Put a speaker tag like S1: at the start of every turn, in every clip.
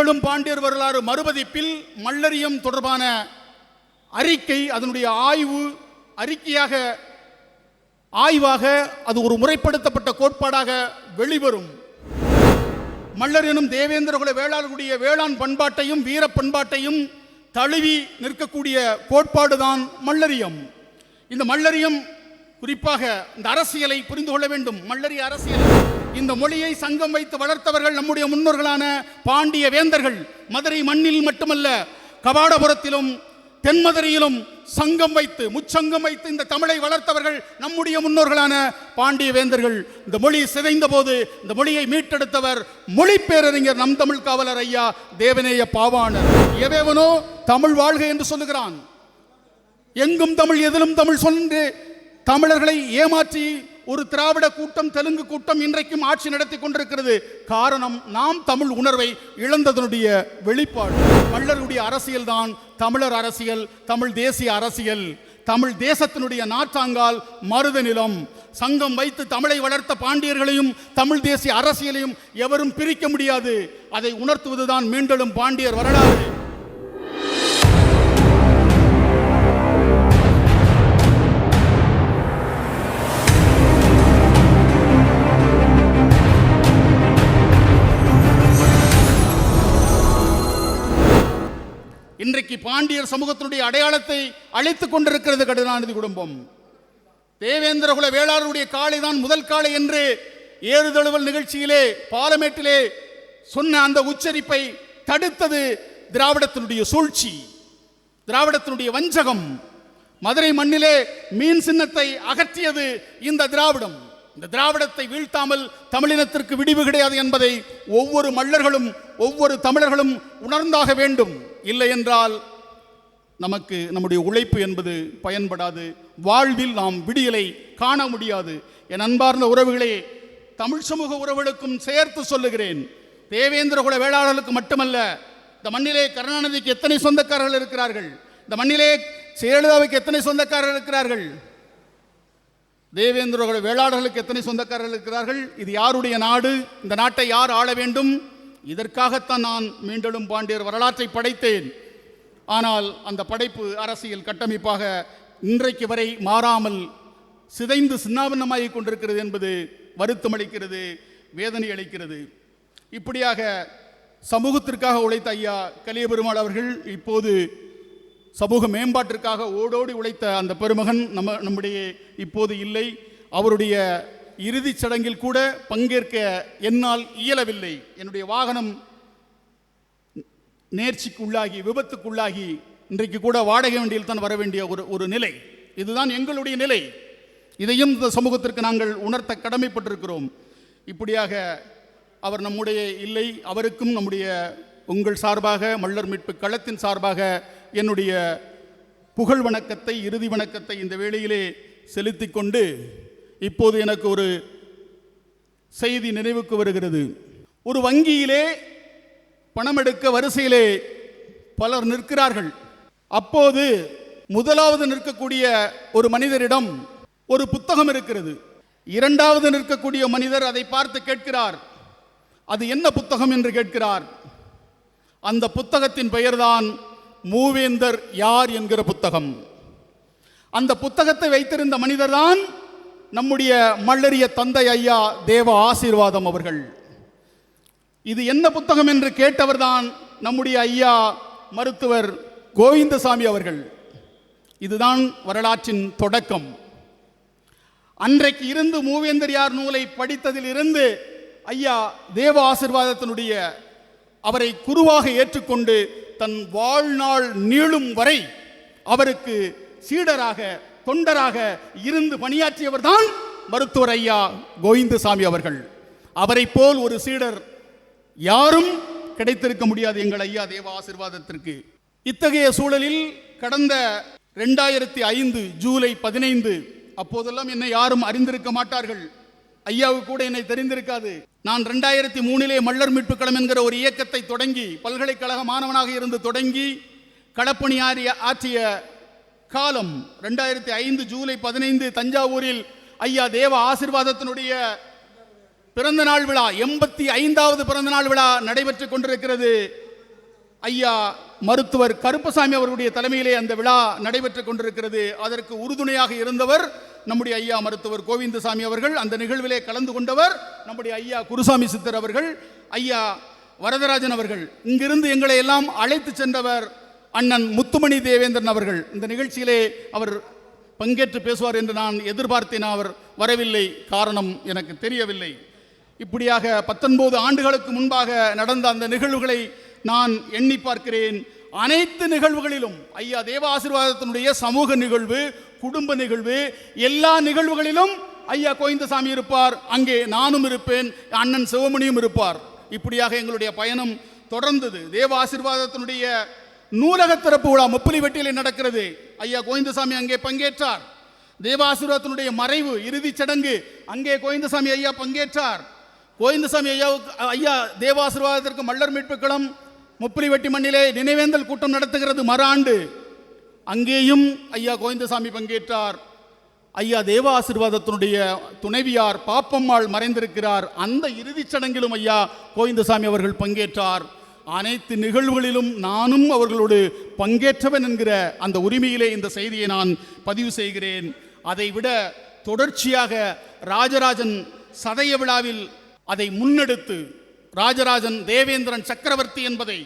S1: மீண்டலும் பாண்டியர் வரலாறு மறுபதிப்பில் மல்லரியம் தொடர்பான அறிக்கை அதனுடைய ஆய்வு அறிக்கையாக ஆய்வாக அது ஒரு முறைப்படுத்தப்பட்ட கோட்பாடாக வெளிவரும். மல்லர் எனும் தேவேந்திரகுல வேளாளர்களுடைய வேளாண் பண்பாட்டையும் வீர பண்பாட்டையும் தழுவி நிற்கக்கூடிய கோட்பாடுதான் மல்லரியம். இந்த மல்லரியம் குறிப்பாக இந்த அரசியலை புரிந்து கொள்ள வேண்டும். மல்லரிய அரசியல் இந்த மொழியை சங்கம் வைத்து வளர்த்தவர்கள் நம்முடைய முன்னோர்களான பாண்டிய வேந்தர்கள் மதுரை மண்ணில் மட்டுமல்ல கபாடபுரத்திலும் தென்மதுரையிலும் சங்கம் வைத்து முச்சங்கம் வைத்து இந்த தமிழை வளர்த்தவர்கள் நம்முடைய முன்னோர்களான பாண்டிய வேந்தர்கள் இந்த மொழி சிதைந்த போது இந்த மொழியை மீட்டெடுத்தவர் மொழி பேரறிஞர் நம் தமிழ் காவலர் ஐயா தேவநேய பாவாணர். எவேவனோ தமிழ் வாழ்க என்று சொல்லுகிறான். எங்கும் தமிழ் எதிலும் தமிழ் சொன்று தமிழர்களை ஏமாற்றி ஒரு திராவிட கூட்டம் தெலுங்கு கூட்டம் இன்றைக்கும் ஆட்சி நடத்தி கொண்டிருக்கிறது. காரணம் நாம் தமிழ் உணர்வை இழந்ததனுடைய வெளிப்பாடு. மல்லருடைய அரசியல் தான் தமிழர் அரசியல் தமிழ் தேசிய அரசியல். தமிழ் தேசத்தினுடைய நாற்றாங்கால் மருத நிலம். சங்கம் வைத்து தமிழை வளர்த்த பாண்டியர்களையும் தமிழ் தேசிய அரசியலையும் எவரும் பிரிக்க முடியாது. அதை உணர்த்துவதுதான் மீண்டலும் பாண்டியர் வரலாறு. பாண்டியர் சமூகத்தினுடைய அடையாளத்தை அழித்துக் கொண்டிருக்கிறது கருணாநிதி குடும்பம். தேவேந்திரகுல வேளாளருடைய காளை தான் முதல் காளை என்று ஏறுதழுவல் நிகழ்ச்சியிலே பாலமேட்டிலே சொன்ன அந்த உச்சரிப்பை தடுத்தது திராவிடத்தினுடைய சூழ்ச்சி திராவிடத்தினுடைய வஞ்சகம். மதுரை மண்ணிலே மீன் சின்னத்தை அகற்றியது இந்த திராவிடம். இந்த திராவிடத்தை வீழ்த்தாமல் தமிழினத்திற்கு விடிவு கிடையாது என்பதை ஒவ்வொரு மல்லர்களும் ஒவ்வொரு தமிழர்களும் உணர்ந்தாக வேண்டும். இல்லை என்றால் நமக்கு நம்முடைய உழைப்பு என்பது பயன்படாது. வாழ்வில் நாம் விடியலை காண முடியாது. என் அன்பார்ந்த உறவுகளே தமிழ் சமூக உறவுகளுக்கும் சேர்த்து சொல்லுகிறேன். தேவேந்திரகுல வேளாளர்களுக்கு மட்டுமல்ல இந்த மண்ணிலே கருணாநிதிக்கு எத்தனை சொந்தக்காரர்கள் இருக்கிறார்கள்? இந்த மண்ணிலே ஜெயலலிதாவுக்கு எத்தனை சொந்தக்காரர்கள் இருக்கிறார்கள்? தேவேந்திரகுல வேளாளர்களுக்கு எத்தனை சொந்தக்காரர்கள் இருக்கிறார்கள்? இது யாருடைய நாடு? இந்த நாட்டை யார் ஆள வேண்டும்? இதற்காகத்தான் நான் மீண்டும் பாண்டியர் வரலாற்றை படைத்தேன். ஆனால் அந்த படைப்பு அரசியல் கட்டமைப்பாக இன்றைக்கு வரை மாறாமல் சிதைந்து சின்னாபின்னமாகி கொண்டிருக்கிறது என்பது வருத்தமளிக்கிறது வேதனை அளிக்கிறது. இப்படியாக சமூகத்திற்காக உழைத்த ஐயா கலியபெருமாள் அவர்கள் இப்போது சமூக மேம்பாட்டிற்காக ஓடோடி உழைத்த அந்த பெருமகன் நம்ம நம்முடைய இப்போது இல்லை. அவருடைய இறுதிச் சடங்கில் கூட பங்கேற்க என்னால் இயலவில்லை. என்னுடைய வாகனம் நேர்ச்சிக்கு உள்ளாகி விபத்துக்குள்ளாகி இன்றைக்கு கூட வாடகை வண்டியில் தான் வர வேண்டிய ஒரு ஒரு நிலை. இதுதான் எங்களுடைய நிலை. இதையும் இந்த சமூகத்திற்கு நாங்கள் உணர்த்த கடமைப்பட்டிருக்கிறோம். இப்படியாக அவர் நம்முடைய இல்லை அவருக்கும் நம்முடைய உங்கள் சார்பாக மல்லர் மீட்பு களத்தின் சார்பாக என்னுடைய புகழ் வணக்கத்தை இறுதி வணக்கத்தை இந்த வேளையிலே செலுத்தி கொண்டு இப்போது எனக்கு ஒரு செய்தி நினைவுக்கு வருகிறது. ஒரு வங்கியிலே பணம் எடுக்க வரிசையிலே பலர் நிற்கிறார்கள். அப்போது முதலாவது நிற்கக்கூடிய ஒரு மனிதரிடம் ஒரு புத்தகம் இருக்கிறது. இரண்டாவது நிற்கக்கூடிய மனிதர் அதை பார்த்து கேட்கிறார். அது என்ன புத்தகம் என்று கேட்கிறார். அந்த புத்தகத்தின் பெயர்தான் மூவேந்தர் யார் என்கிற புத்தகம். அந்த புத்தகத்தை வைத்திருந்த மனிதர்தான் நம்முடைய மல்லரிய தந்தை ஐயா தேவ ஆசீர்வாதம் அவர்கள். இது என்ன புத்தகம் என்று கேட்டவர்தான் நம்முடைய ஐயா மருத்துவர் கோவிந்தசாமி அவர்கள். இதுதான் வரலாற்றின் தொடக்கம். அன்றைக்கு இருந்து மூவேந்தரியார் நூலை படித்ததில் இருந்து ஐயா தேவ ஆசிர்வாதத்தினுடைய அவரை குருவாக ஏற்றுக்கொண்டு தன் வாழ்நாள் நீளும் வரை அவருக்கு சீடராக தொண்டராக இருந்து பணியாற்றியவர்தான் மருத்துவர் ஐயா கோவிந்தசாமி அவர்கள். அவரை போல் ஒரு சீடர் யாரும் கிடைத்திருக்க முடியாது எங்கள் ஐயா தேவ ஆசிர்வாதத்திற்கு. இத்தகைய சூழலில் கடந்த ரெண்டாயிரத்தி ஐந்து ஜூலை பதினைந்து அப்போதெல்லாம் என்னை யாரும் அறிந்திருக்க மாட்டார்கள். ஐயாவுக்கு கூட என்னை தெரிந்திருக்காது. நான் ரெண்டாயிரத்தி மூணிலே மல்லர் மீட்பு களம் என்கிற ஒரு இயக்கத்தை தொடங்கி பல்கலைக்கழக மாணவனாக இருந்து தொடங்கி களப்பணி ஆறிய ஆற்றிய காலம் ரெண்டாயிரத்தி ஐந்து ஜூலை பதினைந்து தஞ்சாவூரில் ஐயா தேவ ஆசிர்வாதத்தினுடைய பிறந்த நாள் விழா எண்பத்தி ஐந்தாவது பிறந்த நாள் விழா நடைபெற்றுக் கொண்டிருக்கிறது. ஐயா மருத்துவர் கருப்பசாமி அவர்களுடைய தலைமையிலே அந்த விழா நடைபெற்றுக் கொண்டிருக்கிறது. அதற்கு உறுதுணையாக இருந்தவர் நம்முடைய ஐயா மருத்துவர் கோவிந்தசாமி அவர்கள் அந்த நிகழ்விலே கலந்து கொண்டவர் நம்முடைய ஐயா குருசாமி சித்தர் அவர்கள் ஐயா வரதராஜன் அவர்கள். இங்கிருந்து எங்களை எல்லாம் அழைத்து சென்றவர் அண்ணன் முத்துமணி தேவேந்திரன் அவர்கள். இந்த நிகழ்ச்சியிலே அவர் பங்கேற்று பேசுவார் என்று நான் எதிர்பார்த்தேன் அவர் வரவில்லை. காரணம் எனக்கு தெரியவில்லை. இப்படியாக பத்தொன்பது ஆண்டுகளுக்கு முன்பாக நடந்த அந்த நிகழ்வுகளை நான் எண்ணி பார்க்கிறேன். அனைத்து நிகழ்வுகளிலும் ஐயா தேவ ஆசீர்வாதத்தினுடைய சமூக நிகழ்வு குடும்ப நிகழ்வு எல்லா நிகழ்வுகளிலும் ஐயா கோவிந்தசாமி இருப்பார். அங்கே நானும் இருப்பேன் அண்ணன் சிவமணியும் இருப்பார். இப்படியாக எங்களுடைய பயணம் தொடர்ந்தது. தேவ ஆசீர்வாதத்தினுடைய நூலக திறப்பு விழா முப்பிலிவெட்டியில் நடக்கிறது. ஐயா கோவிந்தசாமி அங்கே பங்கேற்றார். தேவாசுரத்தினுடைய மறைவு இறுதிச் சடங்கு அங்கே கோவிந்தசாமி ஐயா பங்கேற்றார். கோவிந்தசாமி ஐயாவுக்கு ஐயா தேவாசிர்வாதத்திற்கு மல்லர் மீட்புக்களம் முப்பிலிவெட்டி மண்ணிலே நினைவேந்தல் கூட்டம் நடத்துகிறது மறு ஆண்டு அங்கேயும் ஐயா கோவிந்தசாமி பங்கேற்றார். ஐயா தேவ ஆசீர்வாதத்தினுடைய துணைவியார் பாப்பம்மாள் மறைந்திருக்கிறார். அந்த இறுதிச் சடங்கிலும் ஐயா கோவிந்தசாமி அவர்கள் பங்கேற்றார். அனைத்து நிகழ்வுகளிலும் நானும் அவர்களோடு பங்கேற்றவன் என்கிற அந்த உரிமையிலே இந்த செய்தியை நான் பதிவு செய்கிறேன். அதைவிட தொடர்ச்சியாக ராஜராஜன் சதய விழாவில் அதை முன்னெடுத்து ராஜராஜன் தேவேந்திரன் சக்கரவர்த்தி என்பதை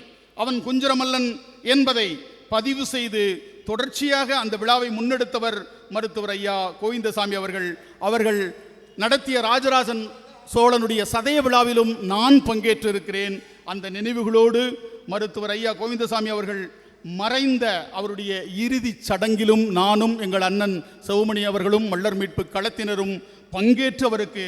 S1: அவன் குஞ்சரமல்லன் என்பதை பதிவு செய்து தொடர்ச்சியாக அந்த விழாவை முன்னெடுத்தவர் மருத்துவர் ஐயா கோவிந்தசாமி அவர்கள். அவர்கள் நடத்திய ராஜராஜன் சோழனுடைய சதய விழாவிலும் நான் பங்கேற்றிருக்கிறேன். அந்த நினைவுகளோடு மருத்துவர் ஐயா கோவிந்தசாமி அவர்கள் மறைந்த அவருடைய இறுதிச் சடங்கிலும் நானும் எங்கள் அண்ணன் சிவமணி அவர்களும் மல்லர் மீட்பு களத்தினரும் பங்கேற்று அவருக்கு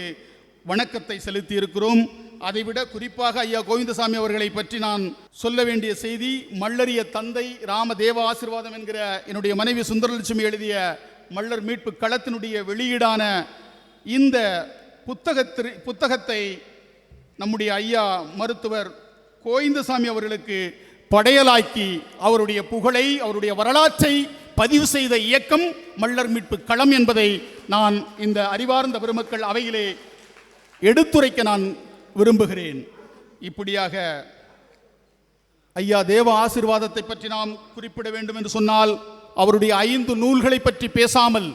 S1: வணக்கத்தை செலுத்தி இருக்கிறோம் அதைவிட குறிப்பாக ஐயா கோவிந்தசாமி அவர்களை பற்றி நான் சொல்ல வேண்டிய செய்தி மல்லரிய தந்தை ராமதேவ ஆசிர்வாதம் என்கிற என்னுடைய மனைவி சுந்தரலட்சுமி எழுதிய மல்லர் மீட்பு களத்தினுடைய வெளியீடான இந்த புத்தகத்திற்கு புத்தகத்தை நம்முடைய ஐயா மருத்துவர் கோவிந்தசாமி அவர்களுக்கு படையலாக்கி அவருடைய புகழை அவருடைய வரலாற்றை பதிவு செய்த இயக்கம் மல்லர் மீட்பு களம் என்பதை நான் இந்த அறிவார்ந்த பெருமக்கள் அவையிலே எடுத்துரைக்க நான் விரும்புகிறேன். இப்படியாக ஐயா தேவ ஆசீர்வாதத்தை பற்றி நாம் குறிப்பிட வேண்டும் என்று சொன்னால் அவருடைய ஐந்து நூல்களை பற்றி பேசாமல்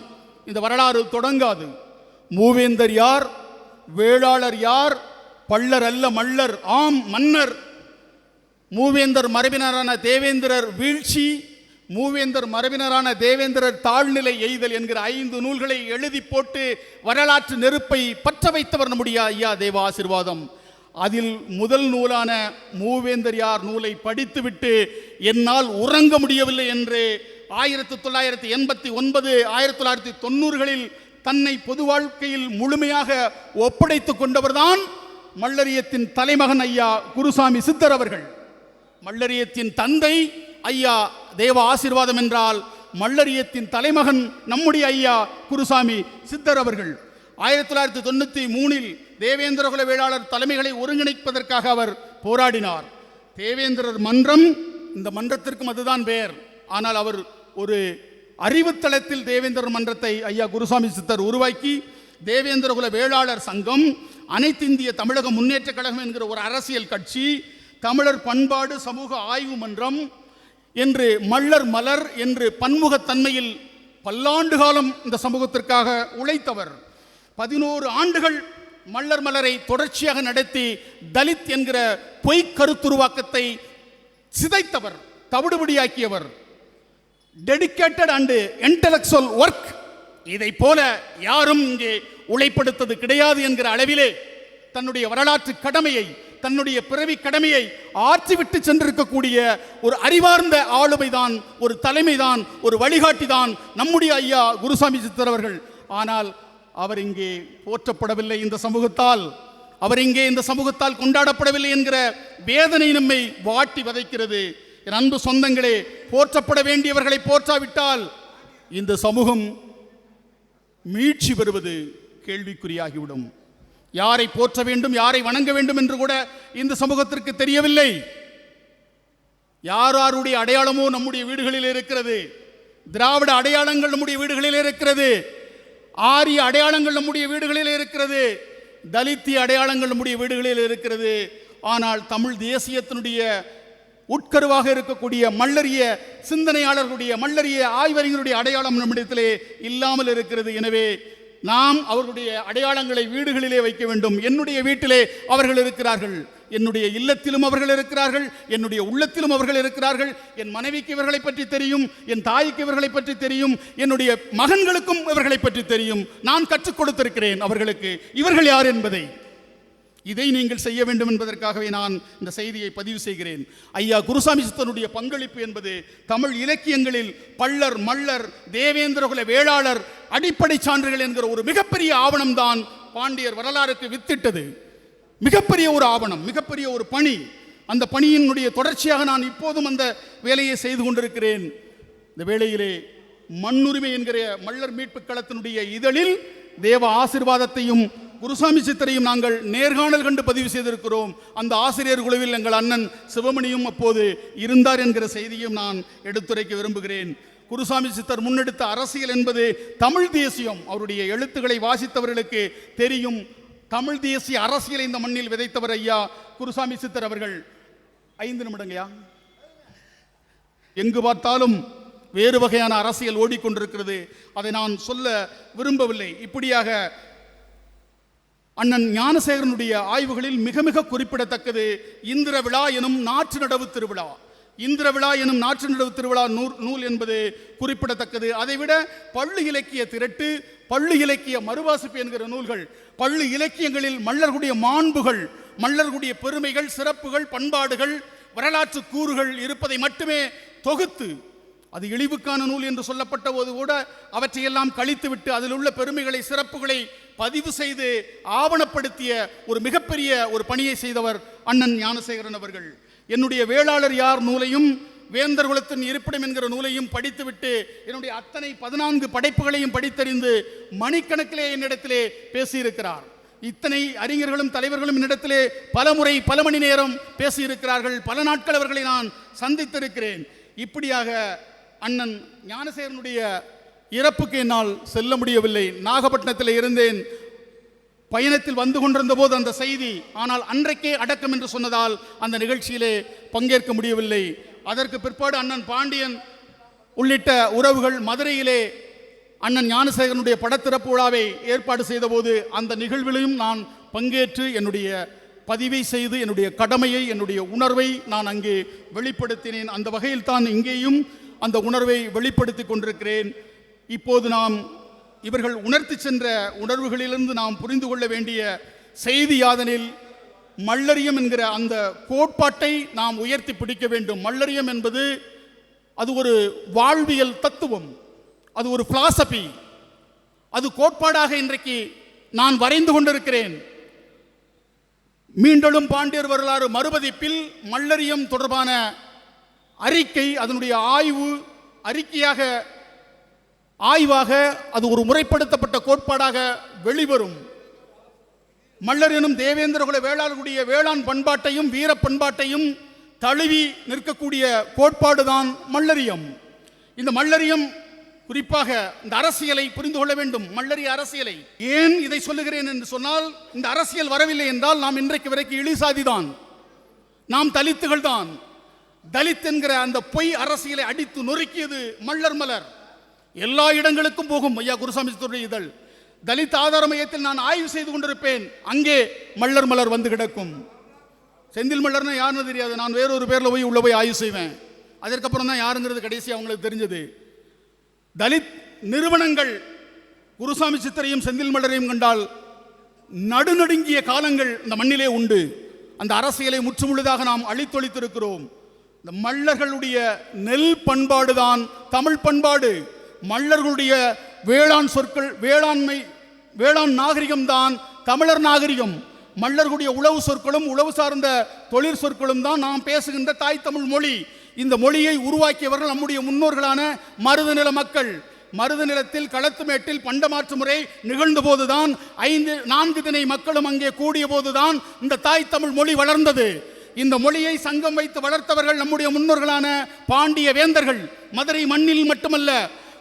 S1: இந்த வரலாறு தொடங்காது. மூவேந்தர் யார் வேளாளர் யார் பள்ளர் அல்ல மல்லர் ஆம் மன்னர். மூவேந்தர் மரபினரான தேவேந்திரர் வீழ்ச்சி மூவேந்தர் மரபினரான தேவேந்திரர் தாழ்நிலை எய்தல் என்கிற ஐந்து நூல்களை எழுதி போட்டு வரலாற்று நெருப்பை பற்ற வைத்தவர் நம்முடைய ஐயா தேவ ஆசீர்வாதம். அதில் முதல் நூலான மூவேந்தர் யார் நூலை படித்துவிட்டு என்னால் உறங்க முடியவில்லை என்று ஆயிரத்தி தொள்ளாயிரத்தி எண்பத்தி ஒன்பது ஆயிரத்தி தொள்ளாயிரத்தி தொண்ணூறுகளில் தன்னை பொது வாழ்க்கையில் முழுமையாக ஒப்படைத்துக் கொண்டவர்தான் மல்லரியத்தின் தலைமகன் ஐயா குருசாமி சித்தர் அவர்கள். மல்லரியத்தின் தந்தை ஐயா தேவ ஆசீர்வாதம் என்றால் மல்லரியத்தின் தலைமகன் நம்முடைய ஐயா குருசாமி சித்தர் அவர்கள். ஆயிரத்தி தொள்ளாயிரத்தி தொண்ணூற்றி மூணில் தேவேந்திரகுல வேளாளர் தலைமைகளை ஒருங்கிணைப்பதற்காக அவர் போராடினார். தேவேந்திரர் மன்றம் இந்த மன்றத்திற்கும் அதுதான் பெயர். ஆனால் அவர் ஒரு அறிவுத்தளத்தில் தேவேந்திரர் மன்றத்தை ஐயா குருசாமி சித்தர் உருவாக்கி தேவேந்திரகுல வேளாளர் சங்கம் அனைத்திந்திய தமிழக முன்னேற்றக் கழகம் என்கிற ஒரு அரசியல் கட்சி தமிழர் பண்பாடு சமூக ஆய்வு மன்றம் என்று மல்லர் மலர் என்று பன்முகத்தன்மையில் பல்லாண்டு காலம் இந்த சமூகத்திற்காக உழைத்தவர். பதினோரு ஆண்டுகள் மல்லர் மலரை தொடர்ச்சியாக நடத்தி தலித் என்கிற பொய்க் கருத்துருவாக்கத்தை சிதைத்தவர் தவிடுபடியாக்கியவர். டெடிகேட்டட் அண்டு இன்டலெக்சுவல் ஒர்க் இதை போல யாரும் இங்கே உழைப்படுத்தது கிடையாது என்கிற அளவிலே தன்னுடைய வரலாற்று கடமையை தன்னுடைய பிறவி கடமையை ஆற்றிவிட்டு சென்றிருக்கக்கூடிய ஒரு அறிவார்ந்த ஆளுமைதான் ஒரு தலைமைதான் ஒரு வழிகாட்டி தான் நம்முடைய ஐயா குருசாமி சித்தர் அவர்கள். ஆனால் அவர் இங்கே போற்றப்படவில்லை இந்த சமூகத்தால். அவர் இங்கே இந்த சமூகத்தால் கொண்டாடப்படவில்லை என்கிற வேதனை நம்மை வாட்டி வதைக்கிறது. என் அன்பு சொந்தங்களே போற்றப்பட வேண்டியவர்களை போற்றாவிட்டால் இந்த சமூகம் மீட்சி பெறுவது கேள்விக்குறியாகிவிடும். யாரை போற்ற வேண்டும் யாரை வணங்க வேண்டும் என்று கூட இந்த சமூகத்திற்கு தெரியவில்லை. யார் யாருடைய அடையாளமோ நம்முடைய வீடுகளில் இருக்கிறது. திராவிட அடையாளங்கள் நம்முடைய வீடுகளில் இருக்கிறது. ஆரிய அடையாளங்கள் நம்முடைய வீடுகளில் இருக்கிறது. தலித்திய அடையாளங்கள் நம்முடைய வீடுகளில் இருக்கிறது. ஆனால் தமிழ் தேசியத்தினுடைய உட்கருவாக இருக்கக்கூடிய மல்லரிய சிந்தனையாளர்களுடைய மல்லரிய ஆய்வறிஞருடைய அடையாளம் நம்மிடத்திலே இல்லாமல் இருக்கிறது. எனவே நாம் அவர்களுடைய அடையாளங்களை வீடுகளிலே வைக்க வேண்டும். என்னுடைய வீட்டிலே அவர்கள் இருக்கிறார்கள். என்னுடைய இல்லத்திலும் அவர்கள் இருக்கிறார்கள். என்னுடைய உள்ளத்திலும் அவர்கள் இருக்கிறார்கள். என் மனைவிக்கு இவர்களை பற்றி தெரியும். என் தாய்க்கு இவர்களை பற்றி தெரியும். என்னுடைய மகன்களுக்கும் இவர்களை பற்றி தெரியும். நான் கற்றுக் கொடுத்திருக்கிறேன் அவர்களுக்கு. இவர்கள் யார் என்பதை? இதை நீங்கள் செய்ய வேண்டும் என்பதற்காகவே நான் இந்த செய்தியை பதிவு செய்கிறேன். ஐயா குருசாமி சித்தனுடைய பங்களிப்பு என்பது தமிழ் இலக்கியங்களில் பள்ளர் மல்லர் தேவேந்திரகுல வேளாளர் அடிப்படை சான்றுகள் என்கிற ஒரு மிகப்பெரிய ஆவணம்தான் பாண்டியர் வரலாறுக்கு வித்திட்டது. மிகப்பெரிய ஒரு ஆவணம் மிகப்பெரிய ஒரு பணி. அந்த பணியினுடைய தொடர்ச்சியாக நான் இப்போதும் அந்த வேலையை செய்து கொண்டிருக்கிறேன். இந்த வேளையிலே மண்ணுரிமை என்கிற மல்லர் மீட்புக் களத்தினுடைய இதழில் தேவ ஆசிர்வாதத்தையும் குருசாமி சித்தரையும் நாங்கள் நேர்காணல் கண்டு பதிவு செய்திருக்கிறோம். அந்த ஆசிரியர் குழுவில் எங்கள் அண்ணன் சிவமணியும் அப்போது இருந்தார் என்கிற செய்தியும் நான் எடுத்துரைக்க விரும்புகிறேன். குருசாமி சித்தர் முன்னெடுத்த அரசியல் என்பது தமிழ் தேசியம். அவருடைய எழுத்துக்களை வாசித்தவர்களுக்கு தெரியும். தமிழ் தேசிய அரசியலை இந்த மண்ணில் விதைத்தவர் ஐயா குருசாமி சித்தர் அவர்கள். ஐந்து நிமிடங்கயா எங்கு பார்த்தாலும் வேறு வகையான அரசியல் ஓடிக்கொண்டிருக்கிறது. அதை நான் சொல்ல விரும்பவில்லை. இப்படியாக அண்ணன் ஞானசேகரனுடைய ஆய்வுகளில் மிக மிக குறிப்பிடத்தக்கது. இந்திர விழா எனும் நாற்று நடவு திருவிழா. இந்திர விழா எனும் நாற்று நடவு திருவிழா நூல் நூல் என்பது குறிப்பிடத்தக்கது. அதைவிட பள்ளு இலக்கிய திரட்டு பள்ளு இலக்கிய மறுவாசிப்பு என்கிற நூல்கள் பள்ளு இலக்கியங்களில் மல்லர்களுடைய மாண்புகள் மல்லர்களுடைய பெருமைகள் சிறப்புகள் பண்பாடுகள் வரலாற்று கூறுகள் இருப்பதை மட்டுமே தொகுத்து அது இழிவுக்கான நூல் என்று சொல்லப்பட்ட போது கூட அவற்றையெல்லாம் கழித்துவிட்டு அதில் உள்ள பெருமைகளை சிறப்புகளை பதிவு செய்து ஆவணப்படுத்திய ஒரு மிகப்பெரிய ஒரு பணியை செய்தவர் அண்ணன் ஞானசேகரன் அவர்கள். என்னுடைய வேளாளர் யார் நூலையும் வேந்தர் குலத்தின் இருப்பிடம் என்கிற நூலையும் படித்துவிட்டு என்னுடைய அத்தனை பதினான்கு படைப்புகளையும் படித்தறிந்து மணிக்கணக்கிலே என்னிடத்திலே பேசியிருக்கிறார். இத்தனை அறிஞர்களும் தலைவர்களும் என்னிடத்திலே பல முறை பல மணி நேரம் பேசியிருக்கிறார்கள். பல நாட்கள் அவர்களை நான் சந்தித்திருக்கிறேன். இப்படியாக அண்ணன் ஞானசேகரனுடைய இறப்புக்கு என்னால் செல்ல முடியவில்லை. நாகப்பட்டினத்தில் இருந்தேன். பயணத்தில் வந்து கொண்டிருந்த போது அந்த செய்தி ஆனால் அன்றைக்கே அடக்கம் என்று சொன்னதால் அந்த நிகழ்ச்சியிலே பங்கேற்க முடியவில்லை. அதற்கு பிற்பாடு அண்ணன் பாண்டியன் உள்ளிட்ட உறவுகள் மதுரையிலே அண்ணன் ஞானசேகரனுடைய படத்திறப்பு விழாவை ஏற்பாடு செய்தபோது அந்த நிகழ்விலையும் நான் பங்கேற்று என்னுடைய பதிவை செய்து என்னுடைய கடமையை என்னுடைய உணர்வை நான் அங்கே வெளிப்படுத்தினேன். அந்த வகையில் தான் இங்கேயும் அந்த உணர்வை வெளிப்படுத்தி கொண்டிருக்கிறேன். இப்போது நாம் இவர்கள் உணர்த்தி சென்ற உணர்வுகளிலிருந்து நாம் புரிந்து கொள்ள வேண்டிய செய்தி யாதனில் மல்லரியம் என்கிற அந்த கோட்பாட்டை நாம் உயர்த்தி பிடிக்க வேண்டும். மல்லரியம் என்பது அது ஒரு வாழ்வியல் தத்துவம். அது ஒரு பிலாசபி அது கோட்பாடாக இன்றைக்கு நான் வரைந்து கொண்டிருக்கிறேன். மீண்டலும் பாண்டியர் வரலாறு மறுபதிப்பில் மல்லரியம் தொடர்பான அறிக்கை அதனுடைய ஆய்வு அறிக்கையாக ஆய்வாக அது ஒரு முறைப்படுத்தப்பட்ட கோட்பாடாக வெளிவரும். மல்லர் எனும் தேவேந்திரகுல வேளாளருடைய வேளாண் பண்பாட்டையும் வீர பண்பாட்டையும் தழுவி நிற்கக்கூடிய கோட்பாடுதான் மல்லரியம். இந்த மல்லரியம் குறிப்பாக இந்த அரசியலை புரிந்து கொள்ள வேண்டும். மல்லரிய அரசியலை. ஏன் இதை சொல்லுகிறேன் என்று சொன்னால் இந்த அரசியல் வரவில்லை என்றால் நாம் இன்றைக்கு வரைக்கும் இழிசாதிதான். நாம் தலித்துகள் தான் தலித் என்கிற அந்த பொய் அரசியலை அடித்து நொறுக்கியது மல்லர் மலர். எல்லா இடங்களுக்கும் போகும். ஐயா குருசாமி சித்தருடைய இதழ். தலித் ஆதார மையத்தில் நான் ஆய்வு செய்து கொண்டிருப்பேன். அங்கே மல்லர் மலர் வந்து கிடக்கும். செந்தில் மல்லர்னா யாருன்னு தெரியாது. நான் வேறொரு பேரில் போய் உள்ள போய் ஆய்வு செய்வேன். அதற்கப்புறம் தான் யாருங்கிறது கடைசி அவங்களுக்கு தெரிஞ்சது. தலித் நிறுவனங்கள் குருசாமி சித்தரையும் செந்தில் மல்லரையும் கண்டால் நடுநடுங்கிய காலங்கள் இந்த மண்ணிலே உண்டு. அந்த அரசியலை முற்றுமுழுதாக நாம் அழித்தொழித்திருக்கிறோம். இந்த மல்லர்களுடைய நெல் பண்பாடுதான் தமிழ் பண்பாடு. மல்லர்களுடைய வேளாண் சொற்கள் வேளாண்மை வேளாண் நாகரிகம்தான் தமிழர் நாகரிகம். மல்லர்களுடைய உழவு சொற்களும் உழவு சார்ந்த தொழில் சொற்களும் தான் நாம் பேசுகின்ற தாய் தமிழ் மொழி. இந்த மொழியை உருவாக்கியவர்கள் நம்முடைய முன்னோர்களான மருது நில மக்கள். மருது நிலத்தில் களத்துமேட்டில் பண்டமாற்று முறை நிகழ்ந்த போதுதான் ஐந்து நான்கு திணை மக்களும் அங்கே கூடிய போதுதான் இந்த தாய் தமிழ் மொழி வளர்ந்தது. இந்த மொழியை சங்கம் வைத்து வளர்த்தவர்கள் நம்முடைய முன்னோர்களான பாண்டிய வேந்தர்கள். மதுரை மண்ணில் மட்டுமல்ல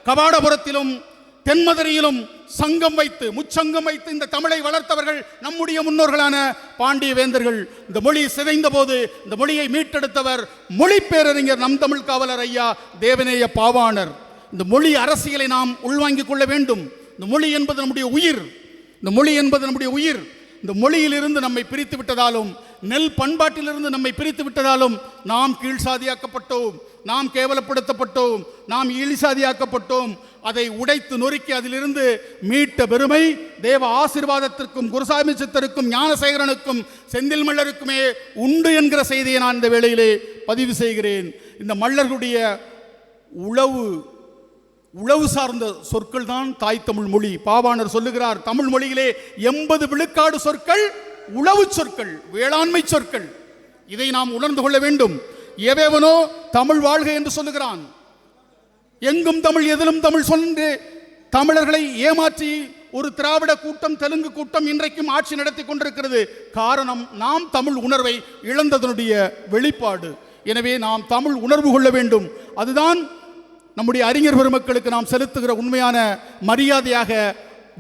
S1: கபாடபுரத்திலும் தென்மதுரையிலும் சங்கம் வைத்து முச்சங்கம் வைத்து இந்த தமிழை வளர்த்தவர்கள் நம்முடைய முன்னோர்களான பாண்டிய வேந்தர்கள் இந்த மொழி சிதைந்த போது இந்த மொழியை மீட்டெடுத்தவர் மொழி பேரறிஞர் நம் தமிழ் காவலர் ஐயா தேவநேய பாவாணர். இந்த மொழி அரசியலை நாம் உள்வாங்கிக் கொள்ள வேண்டும். இந்த மொழி என்பது நம்முடைய உயிர். இந்த மொழி என்பது நம்முடைய உயிர். இந்த மொழியிலிருந்து நம்மை பிரித்து விட்டதாலும் நெல் பண்பாட்டிலிருந்து நம்மை பிரித்து விட்டதாலும் நாம் கீழ்சாதியாக்கப்பட்டோம் நாம் கேவலப்படுத்தப்பட்டோம் நாம் இழிசாதியாக்கப்பட்டோம் அதை உடைத்து நொறுக்கி அதிலிருந்து மீட்ட பெருமை தேவ ஆசீர்வாதத்திற்கும் குருசாமி சித்தருக்கும் ஞானசேகரனுக்கும் செந்தில் மல்லருக்குமே உண்டு என்கிற செய்தியை நான் இந்த வேளையிலே பதிவு செய்கிறேன். இந்த மல்லர்களுடைய உளவு உளவு சார்ந்த சொற்கள் தான் தாய் தமிழ் மொழி. பாவாணர் சொல்லுகிறார் தமிழ் மொழியிலே எண்பது விழுக்காடு சொற்கள் உளவு சொற்கள் வேளாண்மை சொற்கள். இதை நாம் உணர்ந்து கொள்ள வேண்டும். எவேவனோ தமிழ் வாழ்க என்று சொல்லுகிறான். எங்கும் தமிழ் எதிலும் தமிழ் சொன்று தமிழர்களை ஏமாற்றி ஒரு திராவிட கூட்டம் தெலுங்கு கூட்டம் இன்றைக்கும் ஆட்சி நடத்தி கொண்டிருக்கிறது. காரணம் நாம் தமிழ் உணர்வை இழந்ததனுடைய வெளிப்பாடு. எனவே நாம் தமிழ் உணர்வு கொள்ள வேண்டும். அதுதான் நம்முடைய அறிஞர் பெருமக்களுக்கு நாம் செலுத்துகிற உண்மையான மரியாதையாக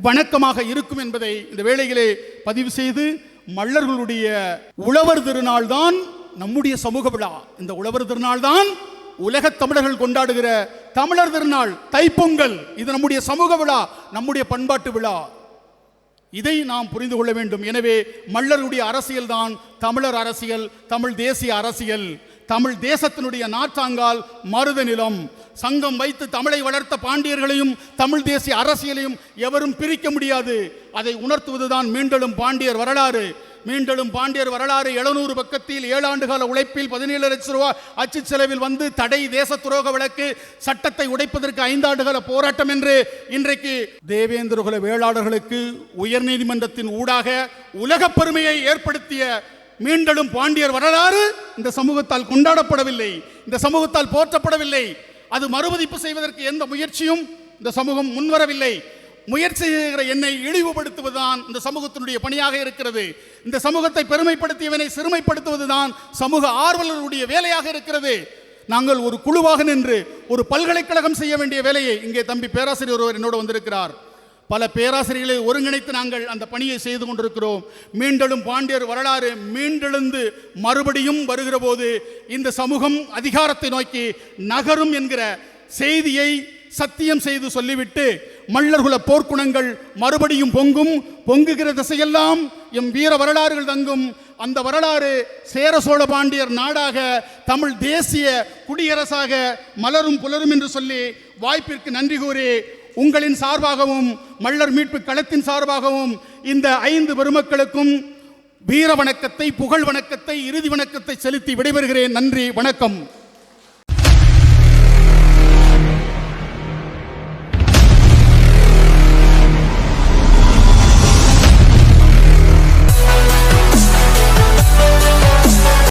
S1: வணக்கமாக இருக்கும் என்பதை இந்த வேளையிலே பதிவு செய்து மல்லர்களுடைய உழவர் திருநாள் தான் நம்முடைய சமூக விழா. இந்த உழவர் திருநாள் தான் உலகத் தமிழர்கள் கொண்டாடுகிற தமிழர் திருநாள். தைப்பொங்கல் இது நம்முடைய சமூக விழா நம்முடைய பண்பாட்டு விழா. இதை நாம் புரிந்து கொள்ள வேண்டும். எனவே மல்லருடைய அரசியல் தான் தமிழர் அரசியல் தமிழ் தேசிய அரசியல். தமிழ் தேசத்தினுடைய நாற்றாங்கால் மருத நிலம். சங்கம் வைத்து தமிழை வளர்த்த பாண்டியர்களையும் தமிழ் தேசிய அரசியலையும் எவரும் பிரிக்க முடியாது. அதை உணர்த்துவதுதான் மீண்டலும் பாண்டியர் வரலாறு. மீண்டலும் பாண்டியர் வரலாறு எழுநூறு பக்கத்தில் ஏழாண்டு கால உழைப்பில் பதினேழு லட்சம் ரூபாய் அச்சு செலவில் வந்து தடை தேச துரோக வழக்கு சட்டத்தை உடைப்பதற்கு ஐந்தாண்டு கால போராட்டம் என்று இன்றைக்கு தேவேந்திரகுல வேளாளர்களுக்கு உயர்நீதிமன்றத்தின் ஊடாக உலகப் பெருமையை ஏற்படுத்திய மீண்டலும் பாண்டியர் வரலாறு இந்த சமூகத்தால் கொண்டாடப்படவில்லை. இந்த சமூகத்தால் போற்றப்படவில்லை. அது மறுமதிப்பு செய்வதற்கு எந்த முயற்சியும் இந்த சமூகம் முன்வரவில்லை. முயற்சி செய்கிற என்னை இழிவுபடுத்துவதுதான் இந்த சமூகத்தினுடைய பணியாக இருக்கிறது. இந்த சமூகத்தை பெருமைப்படுத்தியவனை சிறுமைப்படுத்துவதுதான் சமூக ஆர்வலருடைய வேலையாக இருக்கிறது. நாங்கள் ஒரு குழுவாக நின்று ஒரு பல்கலைக்கழகம் செய்ய வேண்டிய வேலையை இங்கே தம்பி பேராசிரியர் ஒருவர் என்னோடு வந்திருக்கிறார். பல பேராசிரியர்களை ஒருங்கிணைத்து நாங்கள் அந்த பணியை செய்து கொண்டிருக்கிறோம். மீண்டெழும் பாண்டியர் வரலாறு மீண்டெழுந்து மறுபடியும் வருகிற போது இந்த சமூகம் அதிகாரத்தை நோக்கி நகரும் என்கிற செய்தியை சத்தியம் செய்து சொல்லிவிட்டு மல்லர்குல போர்க்குணங்கள் மறுபடியும் பொங்கும் பொங்குகிற திசையெல்லாம் எம் வீர வரலாறுகள் தங்கும். அந்த வரலாறு சேர சோழ பாண்டியர் நாடாக தமிழ் தேசிய குடியரசாக மலரும் புலரும் என்று சொல்லி வாய்ப்பிற்கு நன்றி கூறி உங்களின் சார்பாகவும் மல்லர் மீட்பு களத்தின் சார்பாகவும் இந்த ஐந்து பெருமக்களுக்கும் வீர வணக்கத்தை புகழ் வணக்கத்தை இறுதி வணக்கத்தை செலுத்தி விடைபெறுகிறேன். நன்றி வணக்கம்.